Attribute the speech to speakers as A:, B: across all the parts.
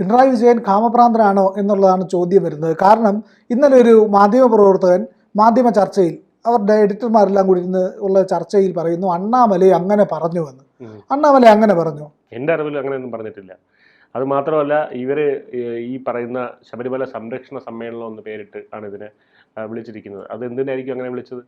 A: പിണറായി വിജയൻ കാമഭ്രാന്തനാണോ എന്നുള്ളതാണ് ചോദ്യം വരുന്നത്. കാരണം ഇന്നലെ ഒരു മാധ്യമ പ്രവർത്തകൻ മാധ്യമ ചർച്ചയിൽ അവരുടെ എഡിറ്റർമാരെല്ലാം കൂടി ഇരുന്ന് ഉള്ള ചർച്ചയിൽ പറയുന്നു അണ്ണാമലൈ അങ്ങനെ പറഞ്ഞു എന്ന്. അണ്ണാമലൈ അങ്ങനെ പറഞ്ഞു.
B: എന്റെ അറിവിൽ അങ്ങനെയൊന്നും പറഞ്ഞിട്ടില്ല. അത് മാത്രമല്ല ഇവർ ഈ പറയുന്ന ശബരിമല സംരക്ഷണ സമ്മേളനം എന്ന് പേരിട്ട് ആണ് ഇതിനെ വിളിച്ചിരിക്കുന്നത്. അത് എന്തിനായിരിക്കും അങ്ങനെ വിളിച്ചത്?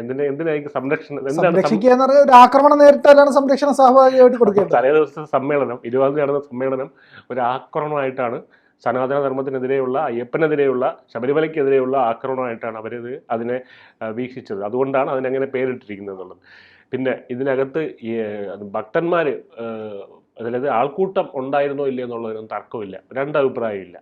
B: എന്തിനാ എന്തിനായിരിക്കും സംരക്ഷണം?
A: സംരക്ഷിക്കുക എന്ന് പറഞ്ഞാൽ ഒരു ആക്രമണം നേരിട്ടാലാണ് സംരക്ഷണ സഹഭാഗിയായിട്ട് കൊടുക്കുന്നത്
B: തലേ ദിവസത്തെ സമ്മേളനം ഇരുപത് നടന്ന സമ്മേളനം ഒരു ആക്രമണമായിട്ടാണ് സനാതന ധർമ്മത്തിനെതിരെയുള്ള അയ്യപ്പനെതിരെയുള്ള ശബരിമലയ്ക്കെതിരെയുള്ള ആക്രമണമായിട്ടാണ് ഇത് അതിനെ വീക്ഷിച്ചത്. അതുകൊണ്ടാണ് അതിനങ്ങനെ പേരിട്ടിരിക്കുന്നത് എന്നുള്ളത്. പിന്നെ ഇതിനകത്ത് ഈ ഭക്തന്മാർ അതായത് ആൾക്കൂട്ടം ഉണ്ടായിരുന്നോ ഇല്ലയോ എന്നുള്ളതിനൊന്നും തർക്കമില്ല. രണ്ടഭിപ്രായമില്ല.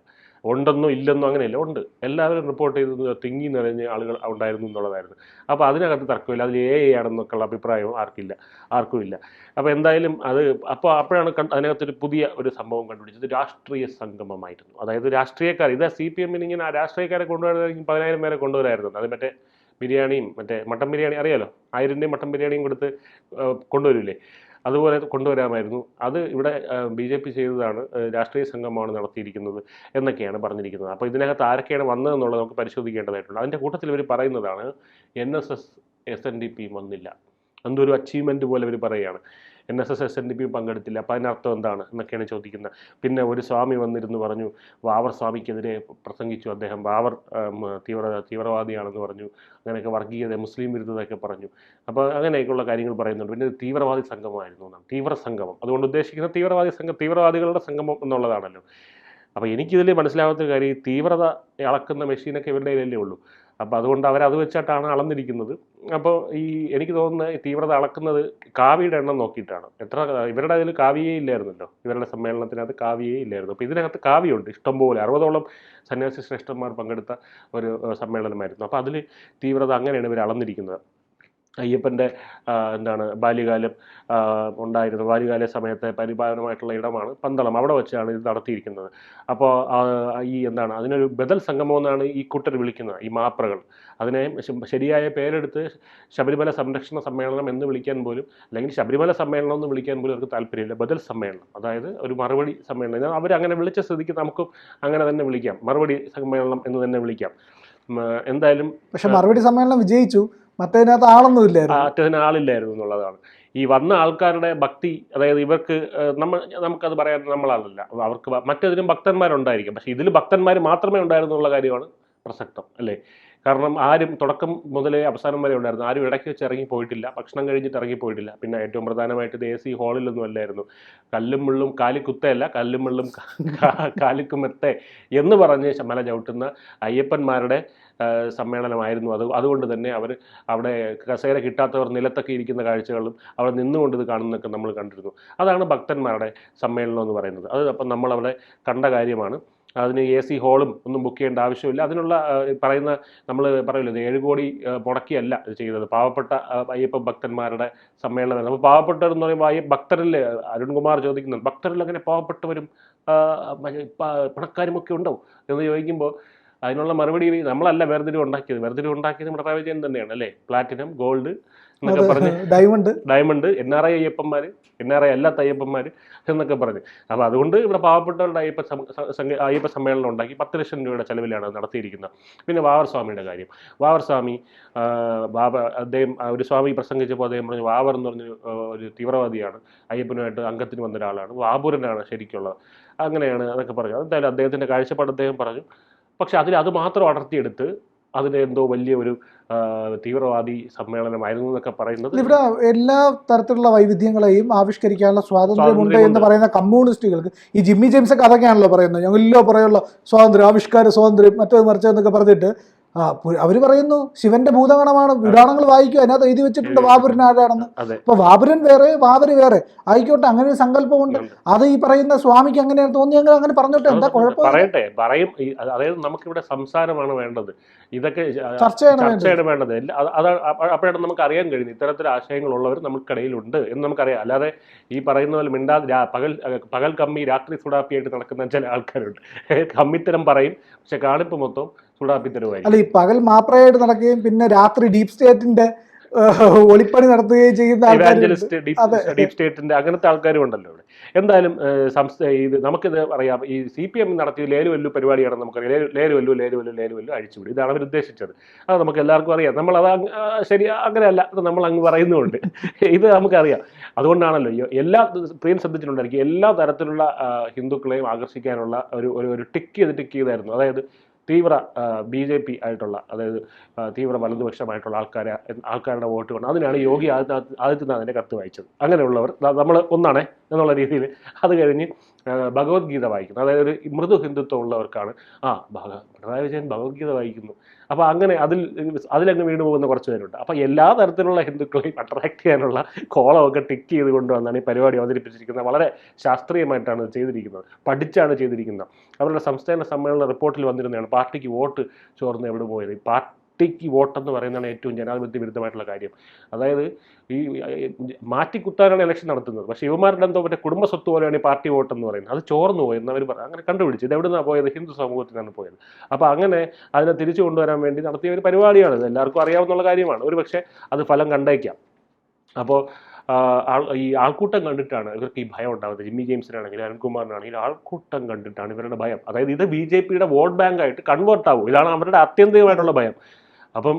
B: ഉണ്ടെന്നോ ഇല്ലെന്നോ അങ്ങനെയല്ല ഉണ്ട്. എല്ലാവരും റിപ്പോർട്ട് ചെയ്തത് തിങ്ങി നിറഞ്ഞ ആളുകൾ ഉണ്ടായിരുന്നു എന്നുള്ളതായിരുന്നു. അപ്പോൾ അതിനകത്ത് തർക്കമില്ല. അതിൽ എ ആണെന്നൊക്കെയുള്ള അഭിപ്രായവും ആർക്കില്ല ആർക്കുമില്ല. അപ്പോൾ എന്തായാലും അത് അപ്പോൾ അപ്പോഴാണ് അതിനകത്തൊരു പുതിയ ഒരു സംഭവം കണ്ടുപിടിച്ചത്. രാഷ്ട്രീയ സംഗമമായിരുന്നു. അതായത് രാഷ്ട്രീയക്കാർ ഇത് സി പി എമ്മിന് ഇങ്ങനെ രാഷ്ട്രീയക്കാരെ കൊണ്ടുവരുന്നെങ്കിൽ പതിനായിരം പേരെ കൊണ്ടുവരായിരുന്നു അത് മറ്റേ ബിരിയാണിയും മറ്റേ മട്ടൻ ബിരിയാണി അറിയാലോ? ആയിരന്റെയും മട്ടൻ ബിരിയാണിയും കൊടുത്ത് കൊണ്ടുവരില്ലേ? അതുപോലെ കൊണ്ടുവരാമായിരുന്നു. അത് ഇവിടെ ബി ജെ പി ചെയ്തതാണ് രാഷ്ട്രീയ സംഗമമാണ് നടത്തിയിരിക്കുന്നത് എന്നൊക്കെയാണ് പറഞ്ഞിരിക്കുന്നത്. അപ്പോൾ ഇതിനകത്ത് ആരൊക്കെയാണ് വന്നതെന്നുള്ളത് നമുക്ക് പരിശോധിക്കേണ്ടതായിട്ടുണ്ട്. അതിന്റെ കൂട്ടത്തിൽ ഇവർ പറയുന്നതാണ് N S S S N D P വന്നില്ല. എന്തോ ഒരു അച്ചീവ്മെന്റ് പോലെ ഇവർ പറയുകയാണ്. N S S S N D P പങ്കെടുത്തില്ല. അപ്പോൾ അതിനർത്ഥം എന്താണ് എന്നൊക്കെയാണ് ചോദിക്കുന്നത്. പിന്നെ ഒരു സ്വാമി വന്നിരുന്നു പറഞ്ഞു വാവർ സ്വാമിക്കെതിരെ പ്രസംഗിച്ചു. അദ്ദേഹം വാവർ തീവ്ര തീവ്രവാദിയാണെന്ന് പറഞ്ഞു. അങ്ങനെയൊക്കെ വർഗീയത മുസ്ലിം വിരുദ്ധതയൊക്കെ പറഞ്ഞു. അപ്പോൾ അങ്ങനെയൊക്കെയുള്ള കാര്യങ്ങൾ പറയുന്നുണ്ട്. പിന്നെ തീവ്രവാദി സംഗമമായിരുന്നു എന്നാണ്. തീവ്ര സംഗമം. അതുകൊണ്ട് ഉദ്ദേശിക്കുന്ന തീവ്രവാദി സംഘം തീവ്രവാദികളുടെ സംഗമം എന്നുള്ളതാണല്ലോ. അപ്പോൾ എനിക്കിതിൽ മനസ്സിലാവാത്ത കാര്യം ഈ തീവ്രത അളക്കുന്ന മെഷീനൊക്കെ ഇവരുടെ കയ്യിലല്ലേ ഉള്ളൂ. അപ്പോൾ അതുകൊണ്ട് അവരത് വെച്ചിട്ടാണ് അളന്നിരിക്കുന്നത്. അപ്പോൾ ഈ എനിക്ക് തോന്നുന്നത് തീവ്രത അളക്കുന്നത് കാവിയുടെ എണ്ണം നോക്കിയിട്ടാണ്. എത്ര ഇവരുടെ അതിൽ കാവിയേ ഇല്ലായിരുന്നല്ലോ. ഇവരുടെ സമ്മേളനത്തിനകത്ത് കാവിയേ ഇല്ലായിരുന്നു. അപ്പോൾ ഇതിനകത്ത് കാവിയുണ്ട് ഇഷ്ടംപോലെ. അറുപതോളം സന്യാസി ശ്രേഷ്ഠന്മാർ പങ്കെടുത്ത ഒരു സമ്മേളനമായിരുന്നു. അപ്പോൾ അതിൽ തീവ്രത അങ്ങനെയാണ് ഇവർ അളന്നിരിക്കുന്നത്. അയ്യപ്പന്റെ എന്താണ് ബാല്യകാലം ഉണ്ടായിരുന്ന ബാല്യകാല സമയത്തെ പരിപാലനമായിട്ടുള്ള ഇടമാണ് പന്തളം. അവിടെ വെച്ചാണ് ഇത് നടത്തിയിരിക്കുന്നത്. അപ്പോൾ ഈ എന്താണ് അതിനൊരു ബദൽ സംഗമം എന്നാണ് ഈ കുട്ടർ വിളിക്കുന്നത് ഈ മാപ്രകൾ. അതിനെ ശരിയായ പേരെടുത്ത് ശബരിമല സംരക്ഷണ സമ്മേളനം എന്ന് വിളിക്കാൻ പോലും അല്ലെങ്കിൽ ശബരിമല സമ്മേളനം എന്ന് വിളിക്കാൻ പോലും അവർക്ക് താല്പര്യമില്ല. ബദൽ സമ്മേളനം അതായത് ഒരു മറുപടി സമ്മേളനം. അവർ അങ്ങനെ വിളിച്ച സ്ഥിതിക്ക് നമുക്കും അങ്ങനെ തന്നെ വിളിക്കാം. മറുപടി സമ്മേളനം എന്ന് തന്നെ വിളിക്കാം. എന്തായാലും
A: പക്ഷെ മറുപടി സമ്മേളനം വിജയിച്ചു. മറ്റേതിനകത്ത് ആളൊന്നും ഇല്ലായിരുന്നു.
B: അറ്റത്തിന് ആളില്ലായിരുന്നു എന്നുള്ളതാണ്. ഈ വന്ന ആൾക്കാരുടെ ഭക്തി അതായത് ഇവർക്ക് നമ്മൾ നമുക്കത് പറയാൻ നമ്മളാളല്ല. അവർക്ക് മറ്റേതിലും ഭക്തന്മാരുണ്ടായിരിക്കും. പക്ഷെ ഇതിൽ ഭക്തന്മാർ മാത്രമേ ഉണ്ടായിരുന്നുള്ള കാര്യമാണ് പ്രസക്തം അല്ലേ? കാരണം ആരും തുടക്കം മുതലേ അവസാനം വരെ ഉണ്ടായിരുന്നു. ആരും ഇടയ്ക്ക് വെച്ച് ഇറങ്ങി പോയിട്ടില്ല. ഭക്ഷണം കഴിഞ്ഞിട്ട് ഇറങ്ങി പോയിട്ടില്ല. പിന്നെ ഏറ്റവും പ്രധാനമായിട്ട് ഇത് എ സി ഹാളിലൊന്നും അല്ലായിരുന്നു. കല്ലും മുള്ളും കാലിക്കുത്തയല്ല കല്ലും മുള്ളും കാലിക്കുമെത്തെ എന്ന് പറഞ്ഞ് മല ചവിട്ടുന്ന അയ്യപ്പന്മാരുടെ സമ്മേളനമായിരുന്നു അത്. അതുകൊണ്ട് തന്നെ അവർ അവിടെ കസേര കിട്ടാത്തവർ നിലത്തൊക്കെ ഇരിക്കുന്ന കാഴ്ചകളും അവിടെ നിന്നുകൊണ്ട് ഇത് കാണുന്നൊക്കെ നമ്മൾ കണ്ടിരുന്നു. അതാണ് ഭക്തന്മാരുടെ സമ്മേളനം എന്ന് പറയുന്നത്. അത് അപ്പം നമ്മളവിടെ കണ്ട കാര്യമാണ്. അതിന് എ സി ഹോളും ഒന്നും ബുക്ക് ചെയ്യേണ്ട ആവശ്യമില്ല. അതിനുള്ള പറയുന്ന നമ്മൾ പറയില്ല ഏഴ് കോടി മുടക്കിയല്ല ഇത് ചെയ്തത്. പാവപ്പെട്ട അയ്യപ്പ ഭക്തന്മാരുടെ സമ്മേളനം അപ്പോൾ പാവപ്പെട്ടവർ എന്ന് പറയുമ്പോൾ അയ്യപ്പ ഭക്തരിൽ അരുൺകുമാർ ചോദിക്കുന്നുണ്ട്. ഭക്തരിൽ അങ്ങനെ പാവപ്പെട്ടവരും പണക്കാരുമൊക്കെ ഉണ്ടോ എന്ന് ചോദിക്കുമ്പോൾ അതിനുള്ള മറുപടി നമ്മളല്ല വേർതിരിവ് ഉണ്ടാക്കിയത്. വേർതിരിവ് ഉണ്ടാക്കിയത് പിണറായി വിജയൻ തന്നെയാണ് അല്ലേ? പ്ലാറ്റിനം ഗോൾഡ് എന്നൊക്കെ പറഞ്ഞ്
A: diamond
B: diamond N R I അയ്യപ്പന്മാർ N R I അല്ലാത്ത അയ്യപ്പന്മാർ എന്നൊക്കെ പറഞ്ഞ്. അപ്പോൾ അതുകൊണ്ട് ഇവിടെ പാവപ്പെട്ടവരുടെ അയ്യപ്പ അയ്യപ്പ സമ്മേളനം ഉണ്ടാക്കി പത്ത് ലക്ഷം രൂപയുടെ ചെലവിലാണ് നടത്തിയിരിക്കുന്നത്. പിന്നെ വാവർ സ്വാമിയുടെ കാര്യം. വാവർ സ്വാമി ബാബ അദ്ദേഹം ഒരു സ്വാമി പ്രസംഗിച്ചപ്പോൾ അദ്ദേഹം പറഞ്ഞു വാവർ എന്ന് പറഞ്ഞ ഒരു തീവ്രവാദിയാണ്. അയ്യപ്പനുമായിട്ട് അംഗത്തിന് വന്ന ഒരാളാണ് വാപുരനാണ് ശരിക്കുള്ളത്. അങ്ങനെയാണ് അതൊക്കെ പറഞ്ഞു. എന്തായാലും അദ്ദേഹത്തിന്റെ കാഴ്ചപ്പാട് അദ്ദേഹം പറഞ്ഞു. പക്ഷെ അതിൽ അത് മാത്രം അടർത്തിയെടുത്ത് അതിന് എന്തോ വലിയ ഒരു തീവ്രവാദി സമ്മേളനമായിരുന്നു എന്നൊക്കെ പറയുന്നത്
A: ഇവിടെ എല്ലാ തരത്തിലുള്ള വൈവിധ്യങ്ങളെയും ആവിഷ്കരിക്കാനുള്ള സ്വാതന്ത്ര്യമുണ്ട്. എന്ന് പറയുന്ന കമ്മ്യൂണിസ്റ്റുകൾക്ക് ഈ ജിമ്മി ജെയിംസ് ഒക്കെ അതൊക്കെയാണല്ലോ പറയുന്നത് ഞങ്ങളിലോ പറയുള്ള സ്വാതന്ത്ര്യം ആവിഷ്കാര സ്വാതന്ത്ര്യം മറ്റേത് മറിച്ചതെന്നൊക്കെ പറഞ്ഞിട്ട് ആ അവർ പറയുന്നു ശിവന്റെ ഭൂതഗണമാണ് പുരാണങ്ങൾ വായിക്കും അതിനകത്ത് എഴുതി വെച്ചിട്ടുണ്ട് വാപുരൻ ആരാണെന്ന്. അപ്പൊ വാപുരൻ വേറെ വാപര് വേറെ. ആയിക്കോട്ടെ അങ്ങനെ ഒരു സങ്കല്പമുണ്ട്. അത് ഈ പറയുന്ന സ്വാമിക്ക് അങ്ങനെയാണ് തോന്നിയെങ്കിൽ അങ്ങനെ പറഞ്ഞോട്ടെ എന്താ കുഴപ്പം?
B: പറയട്ടെ പറയും. അതായത് നമുക്ക് അതായത് നമുക്കിവിടെ സംസാരമാണ് വേണ്ടത്. ഇതൊക്കെ
A: ചർച്ചയാണ് വേണ്ടത്.
B: അതാണ് അപ്പോഴാണ് നമുക്ക് അറിയാൻ കഴിയുന്നത്. ഇത്തരത്തിൽ ആശയങ്ങളുള്ളവർ നമുക്കിടയിലുണ്ട് എന്ന് നമുക്കറിയാം. അല്ലാതെ ഈ പറയുന്ന പോലെ മിണ്ടാതെ പകൽ പകൽ കമ്മി രാത്രി സുടാപ്പിയായിട്ട് നടക്കുന്ന ചില ആൾക്കാരുണ്ട്. കമ്മിത്തരം പറയും. പക്ഷെ കാണിപ്പ് മൊത്തം
A: അല്ല ഈ പകൽ മാപ്രയായിട്ട് നടക്കുകയും പിന്നെ രാത്രി ഡീപ് സ്റ്റേറ്റിന്റെ ഒളിപ്പണി നടത്തുകയും ചെയ്യുന്ന
B: ഇവാഞ്ചലിസ്റ്റ് ഡീപ് സ്റ്റേറ്റിന്റെ അങ്ങനത്തെ ആൾക്കാരും ഉണ്ടല്ലോ ഇവിടെ. എന്തായാലും സംസ്ഥ ഇത് നമുക്കിത് അറിയാം. ഈ സി പി എം നടത്തിയ ലേലുവല്ലു പരിപാടിയാണ് നമുക്കറിയാം. ലേലു- ലേലുവല്ലു ലേലുവല്ലു ലേലുവല്ലു അഴിച്ചുവിടും ഇതാണ് അവർ ഉദ്ദേശിച്ചത്. അത് നമുക്ക് എല്ലാവർക്കും അറിയാം. നമ്മൾ അത് ശരി അങ്ങനെയല്ല അത് നമ്മൾ അങ്ങ് പറയുന്നുണ്ട്. ഇത് നമുക്കറിയാം. അതുകൊണ്ടാണല്ലോ എല്ലാ പ്രിയം ശ്രദ്ധിച്ചിട്ടുണ്ടായിരിക്കും. എല്ലാ തരത്തിലുള്ള ഹിന്ദുക്കളെയും ആകർഷിക്കാനുള്ള ഒരു ഒരു ടിക്ക് ചെയ്ത് ടിക്ക് ചെയ്തായിരുന്നു. അതായത് തീവ്ര ബി ജെ പി ആയിട്ടുള്ള അതായത് തീവ്ര വലതുപക്ഷമായിട്ടുള്ള ആൾക്കാരെ ആൾക്കാരുടെ വോട്ട് കൊണ്ട് അതിനാണ് യോഗി ആദിത്യനാഥ് ആദിത്യനാഥിന്റെ കത്ത് വായിച്ചത്. അങ്ങനെയുള്ളവർ നമ്മൾ ഒന്നാണേ എന്നുള്ള രീതിയിൽ അത് കഴിഞ്ഞ് ഭഗവത്ഗീത വായിക്കുന്നു. അതായത് ഒരു മൃദു ഹിന്ദുത്വം ഉള്ളവർക്കാണ് ആ പിണറായി വിജയൻ ഭഗവത്ഗീത വായിക്കുന്നു. അപ്പോൾ അങ്ങനെ അതിൽ അതിലങ്ങ് വീണ് പോകുന്ന കുറച്ച് പേരുണ്ട്. അപ്പോൾ എല്ലാ തരത്തിലുള്ള ഹിന്ദുക്കളെയും അട്രാക്ട് ചെയ്യാനുള്ള കോളമൊക്കെ ടിക്ക് ചെയ്ത് കൊണ്ടുവന്നാണ് ഈ പരിപാടി അവതരിപ്പിച്ചിരിക്കുന്നത്. വളരെ ശാസ്ത്രീയമായിട്ടാണ് ചെയ്തിരിക്കുന്നത്. പഠിച്ചാണ് ചെയ്തിരിക്കുന്നത്. അവരുടെ സംസ്ഥാന സമ്മേളന റിപ്പോർട്ടിൽ വന്നിരുന്നതാണ് പാർട്ടിക്ക് വോട്ട് ചോർന്ന് എവിടെ പോയത്. ഈ പാർട്ടിക്ക് വോട്ടെന്ന് പറയുന്നതാണ് ഏറ്റവും ജനാധിപത്യ വിരുദ്ധമായിട്ടുള്ള കാര്യം. അതായത് ഈ മാറ്റിക്കുത്താനാണ് ഇലക്ഷൻ നടത്തുന്നത്. പക്ഷേ യുവമാരുടെ എന്തോ മറ്റേ കുടുംബ സ്വത്ത് പോലെയാണ് ഈ പാർട്ടി വോട്ട് എന്ന് പറയുന്നത്. അത് ചോർന്നു പോയെന്ന് അവർ പറഞ്ഞു അങ്ങനെ കണ്ടുപിടിച്ചു ഇത് എവിടെ നിന്നാണ് പോയത്? ഹിന്ദു സമൂഹത്തിനാണ് പോയത്. അപ്പോൾ അങ്ങനെ അതിനെ തിരിച്ചു കൊണ്ടുവരാൻ വേണ്ടി നടത്തിയ ഒരു പരിപാടിയാണ്. ഇത് എല്ലാവർക്കും അറിയാവുന്ന കാര്യമാണ്. ഒരു പക്ഷേ അത് ഫലം കണ്ടേക്കാം. അപ്പോൾ ഈ ആൾക്കൂട്ടം കണ്ടിട്ടാണ് ഇവർക്ക് ഈ ഭയം ഉണ്ടാകുന്നത് ജിമ്മി ജെയിംസിനാണെങ്കിലും അരുൺകുമാറിനാണെങ്കിലും ആൾക്കൂട്ടം കണ്ടിട്ടാണ് ഇവരുടെ ഭയം. അതായത് ഇത് ബി ജെ പിയുടെ വോട്ട് ബാങ്കായിട്ട് കൺവേർട്ട് ആവും ഇതാണ് അവരുടെ ആത്യന്തികമായിട്ടുള്ള ഭയം. അപ്പം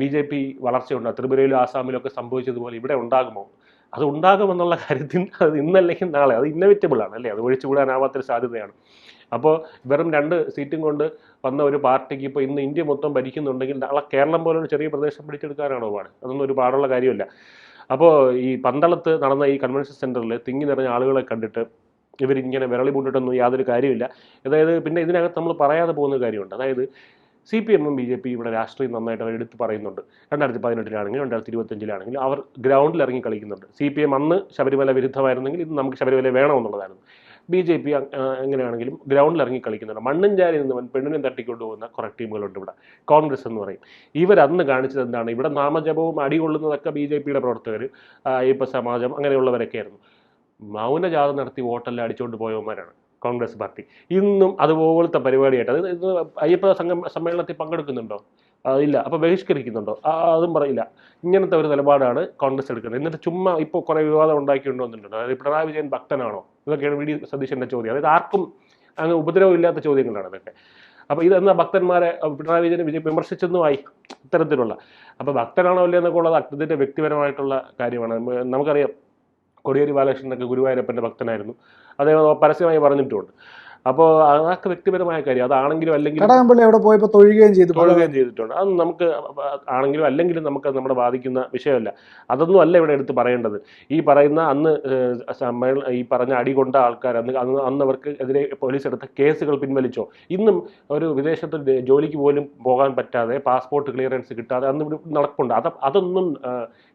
B: ബി ജെ പി വളർച്ചയുണ്ട്. ത്രിപുരയിലും ആസാമിലും ഒക്കെ സംഭവിച്ചതുപോലെ ഇവിടെ ഉണ്ടാകുമോ? അത് ഉണ്ടാകുമെന്നുള്ള കാര്യത്തിൽ അത് ഇന്നല്ലെങ്കിൽ നാളെ. അത് ഇന്നവിറ്റബിൾ ആണ് അല്ലേ? അത് ഒഴിച്ചുകൂടാനാവാത്തൊരു സാധ്യതയാണ്. അപ്പോൾ വെറും രണ്ട് സീറ്റും കൊണ്ട് വന്ന ഒരു പാർട്ടിക്ക് ഇപ്പോൾ ഇന്ന് ഇന്ത്യ മൊത്തം ഭരിക്കുന്നുണ്ടെങ്കിൽ നാളെ കേരളം പോലൊരു ചെറിയ പ്രദേശം പിടിച്ചെടുക്കാനാണോ പാട്? അതൊന്നും ഒരു പാടുള്ള കാര്യമല്ല. അപ്പോൾ ഈ പന്തളത്ത് നടന്ന ഈ കൺവെൻഷൻ സെന്ററിൽ തിങ്ങി നിറഞ്ഞ ആളുകളെ കണ്ടിട്ട് ഇവരിങ്ങനെ വിരളി പൂണ്ടിട്ടൊന്നും യാതൊരു കാര്യമില്ല. അതായത് പിന്നെ ഇതിനകത്ത് നമ്മൾ പറയാതെ പോകുന്ന കാര്യമുണ്ട്. അതായത് സി പി എമ്മും ബി ജെ പി ഇവിടെ രാഷ്ട്രീയം നന്നായിട്ട് അവർ എടുത്ത് പറയുന്നുണ്ട്. രണ്ടായിരത്തി പതിനെട്ടിലാണെങ്കിലും രണ്ടായിരത്തി ഇരുപത്തഞ്ചിലാണെങ്കിലും അവർ ഗ്രൗണ്ടിൽ ഇറങ്ങി കളിക്കുന്നുണ്ട്. സി പി എം അന്ന് ശബരിമല വിരുദ്ധമായിരുന്നെങ്കിൽ ഇത് നമുക്ക് ശബരിമല വേണമെന്നുള്ളതായിരുന്നു. ബി ജെ പി എങ്ങനെയാണെങ്കിലും ഗ്രൗണ്ടിൽ ഇറങ്ങി കളിക്കുന്നുണ്ട്. മണ്ണും ചാരി നിന്ന് പെണ്ണിനെ തട്ടിക്കൊണ്ടു പോകുന്ന കുറേ ടീമുകളുണ്ട് ഇവിടെ. കോൺഗ്രസ് എന്ന് പറയും. ഇവർ അന്ന് കാണിച്ചത് എന്താണ്? ഇവിടെ നാമജപവും അടികൊള്ളുന്നതൊക്കെ ബി ജെ പിയുടെ പ്രവർത്തകർ അയ്യപ്പ സമാജം അങ്ങനെയുള്ളവരൊക്കെയായിരുന്നു. മൗനജാഥ നടത്തി വോട്ടെല്ലാം അടിച്ചുകൊണ്ട് പോയവന്മാരാണ്. കോൺഗ്രസ് പാർട്ടി. ഇന്നും അതുപോലത്തെ പരിപാടിയായിട്ട് അത് ഇത് അയ്യപ്പ സമ്മേളനത്തിൽ പങ്കെടുക്കുന്നുണ്ടോ? ഇല്ല. അപ്പോൾ ബഹിഷ്കരിക്കുന്നുണ്ടോ? അതും പറയില്ല. ഇങ്ങനത്തെ ഒരു നിലപാടാണ് കോൺഗ്രസ് എടുക്കുന്നത്. എന്നിട്ട് ചുമ്മാ ഇപ്പോൾ കുറേ വിവാദം ഉണ്ടാക്കിക്കൊണ്ടുവന്നിട്ടുണ്ട് അതായത് പിണറായി വിജയൻ ഭക്തനാണോ? ഇതൊക്കെയാണ് വി ഡി സതീശന്റെ ചോദ്യം. അതായത് ആർക്കും അങ്ങ് ഉപദ്രവമില്ലാത്ത ചോദ്യങ്ങളാണ് ഇതൊക്കെ. അപ്പോൾ ഇതെന്നാ ഭക്തന്മാരെ പിണറായി വിജയനെ വിജയം വിമർശിച്ചെന്നുമായി ഇത്തരത്തിലുള്ള. അപ്പോൾ ഭക്തനാണോ അല്ലേ എന്നൊക്കെ ഉള്ളത് അദ്ദേഹത്തിന്റെ വ്യക്തിപരമായിട്ടുള്ള കാര്യമാണ്. നമുക്കറിയാം കൊടിയേരി ബാലകൃഷ്ണനൊക്കെ ഗുരുവായൂരപ്പന്റെ ഭക്തനായിരുന്നു. അദ്ദേഹം പരസ്യമായി പറഞ്ഞിട്ടുണ്ട്. അപ്പോൾ അതൊക്കെ വ്യക്തിപരമായ കാര്യം. അതാണെങ്കിലും അല്ലെങ്കിൽ
A: കടകംപള്ളി അവിടെ പോയപ്പോൾ തൊഴുകയും ചെയ്തു
B: തൊഴുകയും ചെയ്തിട്ടുണ്ട്. അത് നമുക്ക് ആണെങ്കിലും അല്ലെങ്കിലും നമുക്ക് നമ്മുടെ നമ്മളെ ബാധിക്കുന്ന വിഷയമല്ല. അതൊന്നും അല്ല ഇവിടെ എടുത്ത് പറയേണ്ടത്. ഈ പറയുന്ന അന്ന് ഈ പറഞ്ഞ അടി കൊണ്ട ആൾക്കാർ അന്ന് അന്ന് അന്ന് അവർക്ക് എതിരെ പോലീസ് എടുത്ത കേസുകൾ പിൻവലിച്ചോ? ഇന്നും ഒരു വിദേശത്ത് ജോലിക്ക് പോലും പോകാൻ പറ്റാതെ പാസ്പോർട്ട് ക്ലിയറൻസ് കിട്ടാതെ അന്ന് ഇവിടെ നടപ്പുണ്ട്. അത് അതൊന്നും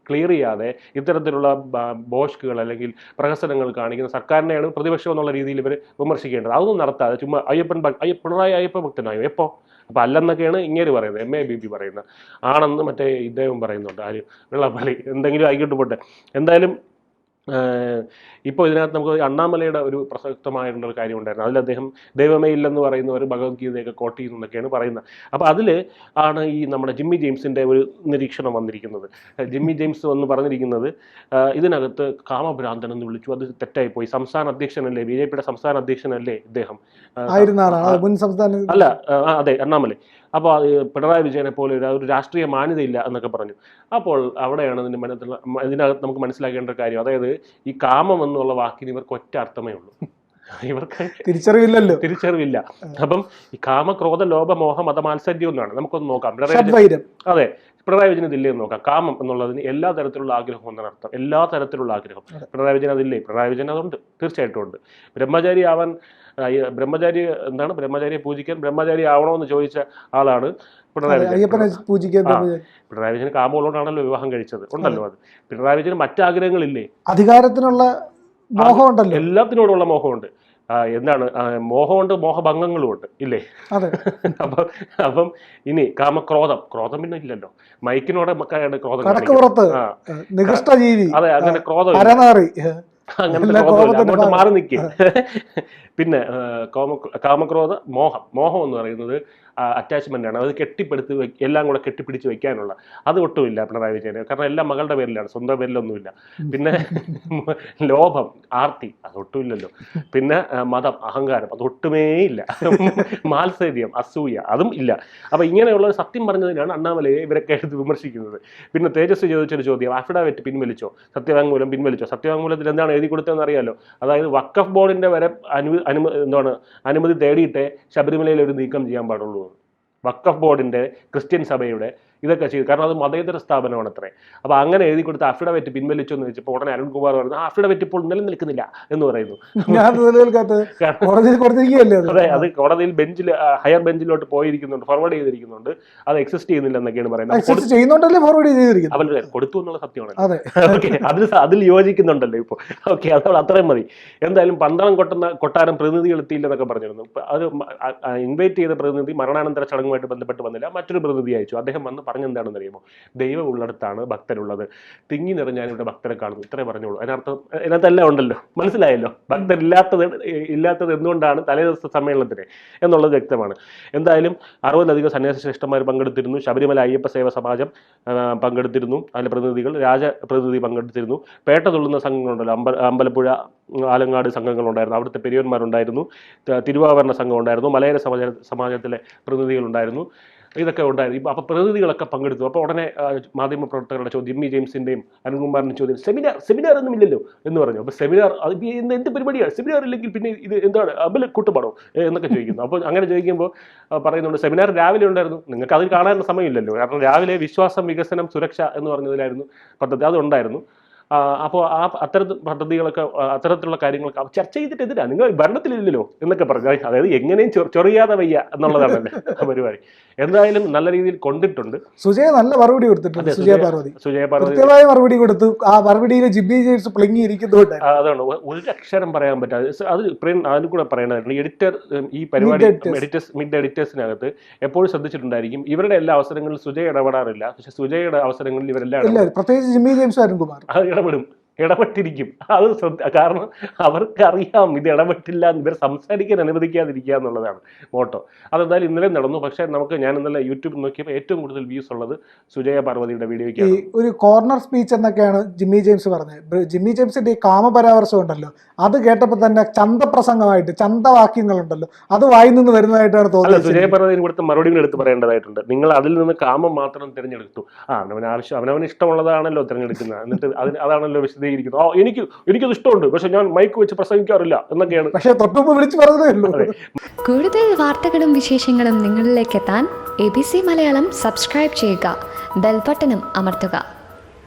B: ക്ലിയർ ചെയ്യാതെ ഇത്തരത്തിലുള്ള ബോഷ്കുകൾ അല്ലെങ്കിൽ പ്രഹസനങ്ങൾ കാണിക്കുന്ന സർക്കാരിനെയാണ് പ്രതിപക്ഷം എന്നുള്ള രീതിയിൽ ഇവർ വിമർശിക്കേണ്ടത്. അതൊന്നും നടത്താതെ ചുമ്മാ അയ്യപ്പൻ അയ്യപ്പ അയ്യ പിണറായി അയ്യപ്പ ഭക്തനായോ? എപ്പോ? അപ്പം അല്ലെന്നൊക്കെയാണ് ഇങ്ങനെ പറയുന്നത്. എം എ ബി പി പറയുന്നത്. ആണെന്ന് മറ്റേ ഇദ്ദേഹം പറയുന്നുണ്ട്. ആര്? വെള്ളപ്പള്ളി. എന്തെങ്കിലും ആയിക്കോട്ട് പോട്ടെ. എന്തായാലും ഇപ്പോൾ ഇതിനകത്ത് നമുക്ക് അണ്ണാമലയുടെ ഒരു പ്രസക്തമായിട്ടുള്ള ഒരു കാര്യം ഉണ്ടായിരുന്നു. അതിൽ അദ്ദേഹം ദൈവമേ ഇല്ലെന്ന് പറയുന്ന ഒരു ഭഗവത്ഗീതയൊക്കെ കോട്ട് ചെയ്യുന്നതൊക്കെയാണ് പറയുന്നത്. അപ്പോൾ അതിൽ ആണ് ഈ നമ്മുടെ ജിമ്മി ജെയിംസിന്റെ ഒരു നിരീക്ഷണം വന്നിരിക്കുന്നത്. ജിമ്മി ജെയിംസ് വന്ന് പറഞ്ഞിരിക്കുന്നത് ഇതിനകത്ത് കാമഭ്രാന്തൻ എന്ന് വിളിച്ചു. അത് തെറ്റായിപ്പോയി. സംസ്ഥാന അധ്യക്ഷനല്ലേ? ബി ജെ പിയുടെ സംസ്ഥാന അധ്യക്ഷനല്ലേ ഇദ്ദേഹം? അല്ല അതെ എറണാമലൈ അപ്പോൾ പിണറായി വിജയനെ പോലെ ഒരു ഒരു രാഷ്ട്രീയ മാന്യതയില്ല എന്നൊക്കെ പറഞ്ഞു. അപ്പോൾ അവിടെയാണ് ഇതിന്റെ മനസ്സിലുള്ള ഇതിനകത്ത് നമുക്ക് മനസ്സിലാക്കേണ്ട ഒരു കാര്യം. അതായത് ഈ കാമം എന്നുള്ള വാക്കിന് ഇവർക്ക് ഒറ്റ അർത്ഥമേ ഉള്ളൂ. ഇവർക്ക്
A: തിരിച്ചറിവില്ലല്ലോ.
B: തിരിച്ചറിവില്ല. അപ്പം ഈ കാമക്രോധ ലോഭ മോഹ മതമാത്സര്യം എന്നാണ് നമുക്കൊന്ന് നോക്കാം. പിണറായി വിജയൻ- അതെ. പിണറായി വിജയൻ ഇതില്ലേ എന്ന് നോക്കാം. കാമം എന്നുള്ളതിന് എല്ലാ തരത്തിലുള്ള ആഗ്രഹം എന്നാണ് അർത്ഥം. എല്ലാ തരത്തിലുള്ള ആഗ്രഹം പിണറായി വിജയൻ അതില്ലേ? പിണറായി വിജയൻ അതുണ്ട്. തീർച്ചയായിട്ടും ഉണ്ട്. ബ്രഹ്മചാരി ആവാൻ ബ്രഹ്മചാരി എന്താണ്? ബ്രഹ്മചാരിയെ പൂജിക്കാൻ ബ്രഹ്മചാരി ആവണമെന്ന് ചോദിച്ച ആളാണ് പിണറായി വിജയൻ.
A: പൂജിക്കാൻ.
B: പിണറായി വിജയൻ കാമുള്ളതുകൊണ്ടാണല്ലോ വിവാഹം കഴിച്ചത്. ഉണ്ടല്ലോ അത്. പിണറായി വിജയന് മറ്റാഗ്രഹങ്ങളില്ലേ?
A: അധികാരത്തിനുള്ള മോഹം ഉണ്ടല്ലോ.
B: എല്ലാത്തിനോടുള്ള മോഹമുണ്ട്. എന്താണ്? മോഹമുണ്ട് മോഹഭംഗങ്ങളും ഉണ്ട് ഇല്ലേ അപ്പം അപ്പം ഇനി കാമക്രോധം. ക്രോധം പിന്നെ ഇല്ലല്ലോ. മൈക്കിനോടെ ക്രോധം അതെ അങ്ങനെ ക്രോധം അങ്ങനത്തെ. അങ്ങോട്ട് മാറി നിൽക്കുക പിന്നെ കാമക്രോധ മോഹം. മോഹം എന്ന് പറയുന്നത് അറ്റാച്ച്മെന്റ് ആണ്. അത് കെട്ടിപ്പടുത്ത് എല്ലാം കൂടെ കെട്ടിപ്പിടിച്ച് വെക്കാനുള്ള. അത് ഒട്ടുമില്ല പിണറായി വിജയന് കാരണം എല്ലാം മകളുടെ പേരിലാണ്. സ്വന്തം പേരിലൊന്നുമില്ല. പിന്നെ ലോഭം ആർത്തി അതൊട്ടുമില്ലല്ലോ പിന്നെ മതം അഹങ്കാരം അതൊട്ടുമേ ഇല്ല മാത്സര്യം അസൂയ അതും ഇല്ല. അപ്പം ഇങ്ങനെയുള്ള സത്യം പറഞ്ഞതിനാണ് അണ്ണാമലയെ ഇവരൊക്കെ എടുത്ത് വിമർശിക്കുന്നത്. പിന്നെ തേജസ്വി ചോദിച്ചൊരു ചോദ്യം അഫിഡാവിറ്റ് പിൻവലിച്ചോ? സത്യവാങ്മൂലം പിൻവലിച്ചോ? സത്യവാങ്മൂലത്തിൽ എന്താണ് എഴുതി കൊടുത്തതെന്ന് അറിയാലോ? അതായത് വക്കഫ് ബോർഡിന്റെ വരെ അനു അനുമതി എന്താണ് അനുമതി തേടിയിട്ടേ ശബരിമലയിൽ ഒരു നീക്കം ചെയ്യാൻ പാടുള്ളൂ വക്കഫ് ബോർഡിന്റെ ക്രിസ്ത്യൻ സഭയുടെ ഇതൊക്കെ ചെയ്തു. കാരണം അത് മതേതര സ്ഥാപനമാണ് അത്രേ അപ്പൊ അങ്ങനെ എഴുതി കൊടുത്ത അഫിഡവിറ്റ് പിൻവലിച്ചു എന്ന് വെച്ചപ്പോൾ ഉടനെ അരുൺകുമാർ പറഞ്ഞു ആ അഫിഡവിറ്റ് ഇപ്പോൾ നിലനിൽക്കുന്നില്ല എന്ന് പറയുന്നു.
A: അത്
B: അതെ? അത് കോടതിയിൽ ബെഞ്ചിൽ ഹയർ ബെഞ്ചിലോട്ട് പോയിരിക്കുന്നുണ്ട് ഫോർവേഡ് ചെയ്തിരിക്കുന്നുണ്ട്. അത് എക്സിസ്റ്റ് ചെയ്യുന്നില്ല എന്നൊക്കെയാണ് പറയുന്നത്. അപ്പോൾ അവർ കൊടുത്തു എന്നുള്ള സത്യമാണ്.
A: അതെ.
B: ഓക്കെ അതിൽ അതിൽ യോജിക്കുന്നുണ്ടല്ലോ ഇപ്പോൾ ഓക്കെ അതോടെ അത്രയും മതി. എന്തായാലും പന്തളം കൊട്ടുന്ന കൊട്ടാരം പ്രതിനിധികൾ എത്തിയില്ലെന്നൊക്കെ പറഞ്ഞിരുന്നു. അത് ഇൻവൈറ്റ് ചെയ്ത പ്രതിനിധി മരണാനന്തര ചടങ്ങുമായിട്ട് ബന്ധപ്പെട്ട് വന്നില്ല. മറ്റൊരു പ്രതിനിധി അയച്ചു. അദ്ദേഹം വന്ന് പറഞ്ഞെന്താണെന്ന് അറിയുമോ ദൈവം ഉള്ളിടത്താണ് ഭക്തരുള്ളത്. തിങ്ങി നിറഞ്ഞാൽ ഇവിടെ ഭക്തരെ കാണുന്നു. ഇത്രേ പറഞ്ഞോളൂ അതിനർത്ഥം അതിനകത്തെല്ലാം ഉണ്ടല്ലോ. മനസ്സിലായല്ലോ? ഭക്തരില്ലാത്തത് ഇല്ലാത്തത് എന്തുകൊണ്ടാണ് തലേദിവസ സമ്മേളനത്തിന് എന്നുള്ളത് വ്യക്തമാണ്. എന്തായാലും അറുപതിലധികം സന്യാസ ശ്രേഷ്ഠന്മാർ പങ്കെടുത്തിരുന്നു. ശബരിമല അയ്യപ്പ സേവ സമാജം പങ്കെടുത്തിരുന്നു. അതിലെ പ്രതിനിധികൾ രാജ പ്രതിനിധി പങ്കെടുത്തിരുന്നു. പേട്ട തുള്ളുന്ന സംഘങ്ങളുണ്ടല്ലോ. അമ്പ അമ്പലപ്പുഴ ആലങ്ങാട് സംഘങ്ങളുണ്ടായിരുന്നു. അവിടുത്തെ പെരിയന്മാരുണ്ടായിരുന്നു. തിരുവാഭരണ സംഘം ഉണ്ടായിരുന്നു മലയാള സമാജ സമാജത്തിലെ പ്രതിനിധികളുണ്ടായിരുന്നു. ഇതൊക്കെ ഉണ്ടായിരുന്നു. അപ്പോൾ പ്രതിനിധികളൊക്കെ പങ്കെടുത്തു. അപ്പോൾ ഉടനെ മാധ്യമ മാധ്യമപ്രവർത്തകരുടെ ചോദ്യം ജിമ്മി ജെയിംസിന്റെയും അരുൺകുമാറിന്റെ ചോദ്യം സെമിനാർ സെമിനാർ ഒന്നും ഇല്ലല്ലോ എന്ന് പറഞ്ഞു. അപ്പോൾ സെമിനാർ അത് എന്ത് എന്ത് പരിപാടിയാണ്? സെമിനാർ ഇല്ലെങ്കിൽ പിന്നെ ഇത് എന്താണ്? അബിൽ കൂട്ടുപാടോ? എന്നൊക്കെ ചോദിക്കുന്നു. അപ്പോൾ അങ്ങനെ ചോദിക്കുമ്പോൾ പറയുന്നുണ്ട് സെമിനാർ രാവിലെ ഉണ്ടായിരുന്നു. നിങ്ങൾക്ക് അതിൽ കാണാനുള്ള സമയമില്ലല്ലോ. കാരണം രാവിലെ വിശ്വാസം വികസനം സുരക്ഷ എന്ന് പറഞ്ഞതിലായിരുന്നു പദ്ധതി. അതുണ്ടായിരുന്നു അപ്പോൾ ആ അത്തരത്തിൽ പദ്ധതികളൊക്കെ അത്തരത്തിലുള്ള കാര്യങ്ങളൊക്കെ ചർച്ച ചെയ്തിട്ട് എതിരാ നിങ്ങൾ ഭരണത്തിലില്ലല്ലോ എന്നൊക്കെ പറഞ്ഞു. അതായത് എങ്ങനെയും ചൊറിയാതെ വയ്യ എന്നുള്ളതാണല്ലേ ആ പരിപാടി. എന്തായാലും നല്ല രീതിയിൽ കൊണ്ടിട്ടുണ്ട്.
A: സുജയ നല്ല മറുപടി കൊടുത്തിട്ടുണ്ട് സുജയ പാർവതി.
B: സുജയ പാർവതി
A: കൃത്യമായ മറുപടി കൊടുത്തു. ആ മറുപടിയിൽ ജിബി ജെയിംസ് പ്ലിങ്ങി ഇരിക്കുന്നുണ്ട്
B: അതാണ് ഒരു അക്ഷരം പറയാൻ പറ്റാതെ അത് അതിൽ കൂടെ പറയണതായിരുന്നു എഡിറ്റർ ഈ പരിപാടി. എഡിറ്റേഴ്സ്. മിഡ് എഡിറ്റേഴ്സിനകത്ത് എപ്പോഴും ശ്രദ്ധിച്ചിട്ടുണ്ടായിരിക്കും. ഇവരുടെ എല്ലാ അവസരങ്ങളിലും സുജയ ഇടപെടാറില്ല. പക്ഷെ സുജയുടെ അവസരങ്ങളിൽ ഇവരെല്ലാം
A: പ്രത്യേകിച്ച് ജിമ്മി ജെയിംസ് അരുൺകുമാർ
B: ഇടപെടും ഇടപെട്ടിരിക്കും. അത് ശ്രദ്ധ കാരണം അവർക്കറിയാം ഇത് ഇടപെട്ടില്ല എന്ന്. ഇവർ സംസാരിക്കാൻ അനുവദിക്കാതിരിക്കുക എന്നുള്ളതാണ് മോട്ടോ. അതെന്തായാലും ഇന്നലെ നടന്നു. പക്ഷേ നമുക്ക് ഞാൻ ഇന്നലെ യൂട്യൂബ് നോക്കിയപ്പോൾ ഏറ്റവും കൂടുതൽ വ്യൂസ് ഉള്ളത് സുജയ പാർവതിയുടെ
A: ഈ
B: വീഡിയോയ്ക്കാണ്.
A: ഒരു കോർണർ സ്പീച്ച് എന്നൊക്കെയാണ് ജിമ്മി ജെയിംസ് പറഞ്ഞത്. ജിമ്മി ജെയിംസിന്റെ ഈ കാമപരാമർശം ഉണ്ടല്ലോ. അത് കേട്ടപ്പോൾ തന്നെ ചന്തപ്രസംഗമായിട്ട് ചന്തവാക്യങ്ങളുണ്ടല്ലോ. അത് വായി നിന്ന് വരുന്നതായിട്ടാണ് തോന്നുന്നത്
B: സുജയ പാർവതിന് കൊടുത്ത മറുപടി എടുത്ത് പറയേണ്ടതായിട്ടുണ്ട്. നിങ്ങൾ അതിൽ നിന്ന് കാമം മാത്രം തിരഞ്ഞെടുത്തു. ആ അവനവന് ആവശ്യം അവനവന് ഇഷ്ടമുള്ളതാണല്ലോ തിരഞ്ഞെടുക്കുന്നത്. എന്നിട്ട് അതിന് അതാണല്ലോ വിശദീകരിക്കുന്നത് ആ എനിക്ക് എനിക്കത് ഇഷ്ടമുണ്ട്. പക്ഷെ ഞാൻ മൈക്ക് വെച്ച് പ്രസംഗിക്കാറില്ല എന്നൊക്കെയാണ്.
A: പക്ഷേ തൊട്ടുമ്പോൾ വിളിച്ചു പറഞ്ഞതേ ഉള്ളൂ.
C: കൂടുതൽ വാർത്തകളും വിശേഷങ്ങളും നിങ്ങളിലേക്ക് എത്താൻ A B C Malayalam subscribe ചെയ്യുക. ബെൽബട്ടനും അമർത്തുക.